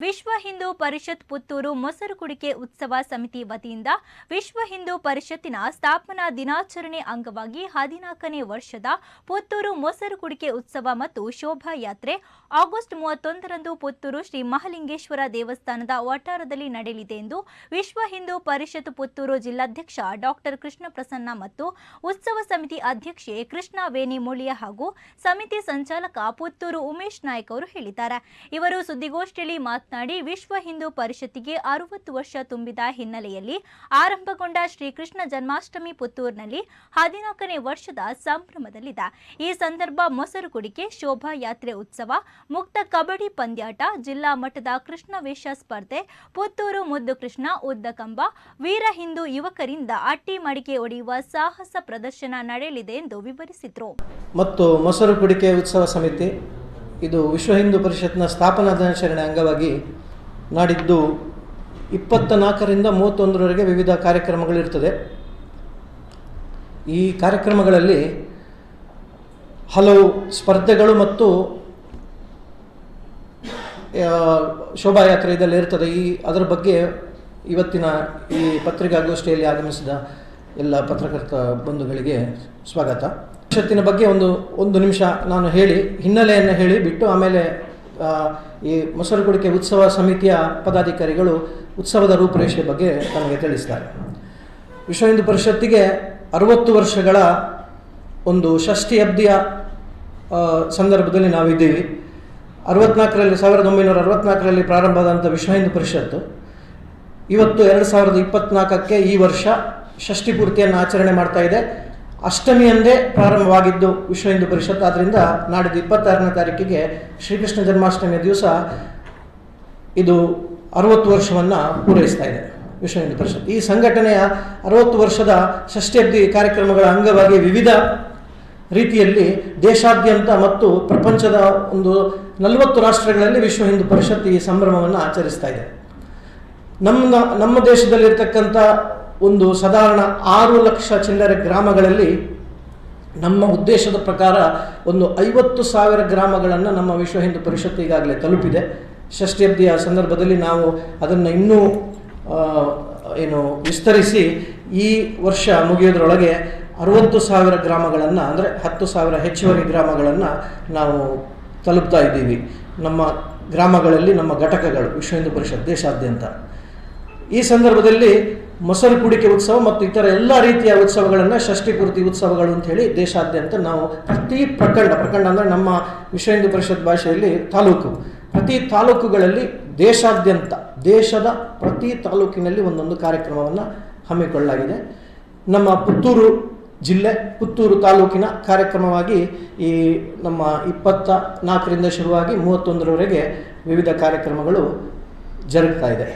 ವಿಶ್ವ ಹಿಂದೂ ಪರಿಷತ್ ಪುತ್ತೂರು ಮೊಸರು ಕುಡಿಕೆ ಉತ್ಸವ ಸಮಿತಿ ವತಿಯಿಂದ ವಿಶ್ವ ಹಿಂದೂ ಪರಿಷತ್ತಿನ ಸ್ಥಾಪನಾ ದಿನಾಚರಣೆ ಅಂಗವಾಗಿ ಹದಿನಾಲ್ಕನೇ ವರ್ಷದ ಪುತ್ತೂರು ಮೊಸರು ಕುಡಿಕೆ ಉತ್ಸವ ಮತ್ತು ಶೋಭಾಯಾತ್ರೆ ಆಗಸ್ಟ್ ಮೂವತ್ತೊಂದರಂದು ಪುತ್ತೂರು ಶ್ರೀ ಮಹಾಲಿಂಗೇಶ್ವರ ದೇವಸ್ಥಾನದ ವಠಾರದಲ್ಲಿ ನಡೆಯಲಿದೆ ಎಂದು ವಿಶ್ವ ಹಿಂದೂ ಪರಿಷತ್ ಪುತ್ತೂರು ಜಿಲ್ಲಾಧ್ಯಕ್ಷ ಡಾಕ್ಟರ್ ಕೃಷ್ಣ ಪ್ರಸನ್ನ ಮತ್ತು ಉತ್ಸವ ಸಮಿತಿ ಅಧ್ಯಕ್ಷೆ ಕೃಷ್ಣ ವೇಣಿ ಮುಳಿಯ ಹಾಗೂ ಸಮಿತಿ ಸಂಚಾಲಕ ಪುತ್ತೂರು ಉಮೇಶ್ ನಾಯ್ಕ ಅವರು ಹೇಳಿದ್ದಾರೆ. ಇವರು ಸುದ್ದಿಗೋಷ್ಠಿಯಲ್ಲಿ ಮಾತನಾಡಿ ವಿಶ್ವ ಹಿಂದೂ ಪರಿಷತ್ತಿಗೆ ಅರವತ್ತು ವರ್ಷ ತುಂಬಿದ ಹಿನ್ನೆಲೆಯಲ್ಲಿ ಆರಂಭಗೊಂಡ ಶ್ರೀಕೃಷ್ಣ ಜನ್ಮಾಷ್ಟಮಿ ಪುತ್ತೂರಿನಲ್ಲಿ ಹದಿನಾಲ್ಕನೇ ವರ್ಷದ ಸಂಭ್ರಮದಲ್ಲಿದೆ. ಈ ಸಂದರ್ಭ ಮೊಸರು ಕುಡಿಕೆ ಶೋಭಾಯಾತ್ರೆ ಉತ್ಸವ, ಮುಕ್ತ ಕಬಡ್ಡಿ ಪಂದ್ಯಾಟ, ಜಿಲ್ಲಾ ಮಟ್ಟದ ಕೃಷ್ಣ ವೇಷ ಸ್ಪರ್ಧೆ, ಪುತ್ತೂರು ಮುದ್ದು ಕೃಷ್ಣ ಉದ್ದಕಂಬ ವೀರ ಹಿಂದೂ ಯುವಕರಿಂದ ಅಟ್ಟಿ ಮಡಿಕೆ ಒಡೆಯುವ ಸಾಹಸ ಪ್ರದರ್ಶನ ನಡೆಯಲಿದೆ ಎಂದು ವಿವರಿಸಿದರು. ಮತ್ತು ಮೊಸರು ಕುಡಿಕೆ ಉತ್ಸವ ಸಮಿತಿ ಇದು ವಿಶ್ವ ಹಿಂದೂ ಪರಿಷತ್ನ ಸ್ಥಾಪನಾ ದಿನಾಚರಣೆ ಅಂಗವಾಗಿ ನಾಡಿದ್ದು ಇಪ್ಪತ್ತ ನಾಲ್ಕರಿಂದ ಮೂವತ್ತೊಂದರವರೆಗೆ ವಿವಿಧ ಕಾರ್ಯಕ್ರಮಗಳಿರ್ತದೆ ಈ ಕಾರ್ಯಕ್ರಮಗಳಲ್ಲಿ ಹಲವು ಸ್ಪರ್ಧೆಗಳು ಮತ್ತು ಶೋಭಾಯಾತ್ರೆ ಇದೆಲ್ಲ ಇರ್ತದೆ. ಈ ಅದರ ಬಗ್ಗೆ ಇವತ್ತಿನ ಈ ಪತ್ರಿಕಾಗೋಷ್ಠಿಯಲ್ಲಿ ಆಗಮಿಸಿದ ಎಲ್ಲ ಪತ್ರಕರ್ತ ಬಂಧುಗಳಿಗೆ ಸ್ವಾಗತ. ಪರಿಷತ್ತಿನ ಬಗ್ಗೆ ಒಂದು ಒಂದು ನಿಮಿಷ ನಾನು ಹೇಳಿ ಹಿನ್ನೆಲೆಯನ್ನು ಹೇಳಿ ಬಿಟ್ಟು ಆಮೇಲೆ ಈ ಮೊಸರು ಕುಡಿಕೆ ಉತ್ಸವ ಸಮಿತಿಯ ಪದಾಧಿಕಾರಿಗಳು ಉತ್ಸವದ ರೂಪುರೇಷೆ ಬಗ್ಗೆ ನಮಗೆ ತಿಳಿಸ್ತಾರೆ. ವಿಶ್ವ ಹಿಂದೂ ಪರಿಷತ್ತಿಗೆ ಅರವತ್ತು ವರ್ಷಗಳ ಒಂದು ಷಷ್ಠಿ ಅಬ್ದಿಯ ಆ, ಸಂದರ್ಭದಲ್ಲಿ ನಾವಿದ್ದೀವಿ. ಅರವತ್ನಾಲ್ಕರಲ್ಲಿ ಸಾವಿರದ ಒಂಬೈನೂರ ಅರವತ್ನಾಲ್ಕರಲ್ಲಿ ಪ್ರಾರಂಭವಾದಂಥ ವಿಶ್ವ ಹಿಂದೂ ಪರಿಷತ್ತು. ಇವತ್ತು ಎರಡು ಸಾವಿರದ ಇಪ್ಪತ್ನಾಲ್ಕಕ್ಕೆ ಈ ವರ್ಷ ಷಷ್ಠಿ ಪೂರ್ತಿಯನ್ನು ಆಚರಣೆ ಮಾಡ್ತಾ ಇದೆ. ಅಷ್ಟಮಿಯಂದೇ ಪ್ರಾರಂಭವಾಗಿದ್ದು ವಿಶ್ವ ಹಿಂದೂ ಪರಿಷತ್. ಆದ್ದರಿಂದ ನಾಡಿದ್ದು ಇಪ್ಪತ್ತಾರನೇ ತಾರೀಕಿಗೆ ಶ್ರೀಕೃಷ್ಣ ಜನ್ಮಾಷ್ಟಮಿಯ ದಿವಸ ಇದು ಅರವತ್ತು ವರ್ಷವನ್ನು ಪೂರೈಸ್ತಾ ಇದೆ ವಿಶ್ವ ಹಿಂದೂ ಪರಿಷತ್. ಈ ಸಂಘಟನೆಯ ಅರವತ್ತು ವರ್ಷದ ಷಷ್ಠ್ಯಬ್ದಿ ಕಾರ್ಯಕ್ರಮಗಳ ಅಂಗವಾಗಿ ವಿವಿಧ ರೀತಿಯಲ್ಲಿ ದೇಶಾದ್ಯಂತ ಮತ್ತು ಪ್ರಪಂಚದ ಒಂದು ನಲವತ್ತು ರಾಷ್ಟ್ರಗಳಲ್ಲಿ ವಿಶ್ವ ಹಿಂದೂ ಪರಿಷತ್ ಈ ಸಂಭ್ರಮವನ್ನು ಆಚರಿಸ್ತಾ ಇದೆ. ನಮ್ಮ ನಮ್ಮ ದೇಶದಲ್ಲಿರ್ತಕ್ಕಂಥ ಒಂದು ಸಾಧಾರಣ ಆರು ಲಕ್ಷ ಚಿಲ್ಲರೆ ಗ್ರಾಮಗಳಲ್ಲಿ ನಮ್ಮ ಉದ್ದೇಶದ ಪ್ರಕಾರ ಒಂದು ಐವತ್ತು ಸಾವಿರ ಗ್ರಾಮಗಳನ್ನು ನಮ್ಮ ವಿಶ್ವ ಹಿಂದೂ ಪರಿಷತ್ತು ಈಗಾಗಲೇ ತಲುಪಿದೆ. ಷಷ್ಠಿಯಬ್ದಿಯ ಸಂದರ್ಭದಲ್ಲಿ ನಾವು ಅದನ್ನು ಇನ್ನೂ ಏನು ವಿಸ್ತರಿಸಿ ಈ ವರ್ಷ ಮುಗಿಯೋದ್ರೊಳಗೆ ಅರವತ್ತು ಸಾವಿರ ಗ್ರಾಮಗಳನ್ನು, ಅಂದರೆ ಹತ್ತು ಸಾವಿರ ಹೆಚ್ಚುವರಿ ಗ್ರಾಮಗಳನ್ನು ನಾವು ತಲುಪ್ತಾ ಇದ್ದೀವಿ. ನಮ್ಮ ಗ್ರಾಮಗಳಲ್ಲಿ ನಮ್ಮ ಘಟಕಗಳು, ವಿಶ್ವ ಹಿಂದೂ ಪರಿಷತ್ ದೇಶಾದ್ಯಂತ. ಈ ಸಂದರ್ಭದಲ್ಲಿ ಮೊಸರು ಕುಡಿಕೆ ಉತ್ಸವ ಮತ್ತು ಇತರ ಎಲ್ಲ ರೀತಿಯ ಉತ್ಸವಗಳನ್ನು ಷಷ್ಠಿಪೂರ್ತಿ ಉತ್ಸವಗಳು ಅಂತ ಹೇಳಿ ದೇಶಾದ್ಯಂತ ನಾವು ಪ್ರತಿ ಪ್ರಖಂಡ ಪ್ರಖಂಡ ಅಂದರೆ ನಮ್ಮ ವಿಶ್ವ ಹಿಂದೂ ಪರಿಷತ್ ಭಾಷೆಯಲ್ಲಿ ತಾಲೂಕು. ಪ್ರತಿ ತಾಲೂಕುಗಳಲ್ಲಿ ದೇಶಾದ್ಯಂತ, ದೇಶದ ಪ್ರತಿ ತಾಲೂಕಿನಲ್ಲಿ ಒಂದೊಂದು ಕಾರ್ಯಕ್ರಮವನ್ನು ಹಮ್ಮಿಕೊಳ್ಳಲಾಗಿದೆ. ನಮ್ಮ ಪುತ್ತೂರು ಜಿಲ್ಲೆ, ಪುತ್ತೂರು ತಾಲೂಕಿನ ಕಾರ್ಯಕ್ರಮವಾಗಿ ಈ ನಮ್ಮ ಇಪ್ಪತ್ತ ನಾಲ್ಕರಿಂದ ಶುರುವಾಗಿ ಮೂವತ್ತೊಂದರವರೆಗೆ ವಿವಿಧ ಕಾರ್ಯಕ್ರಮಗಳು ಜರುಗ್ತಾ ಇದೆ.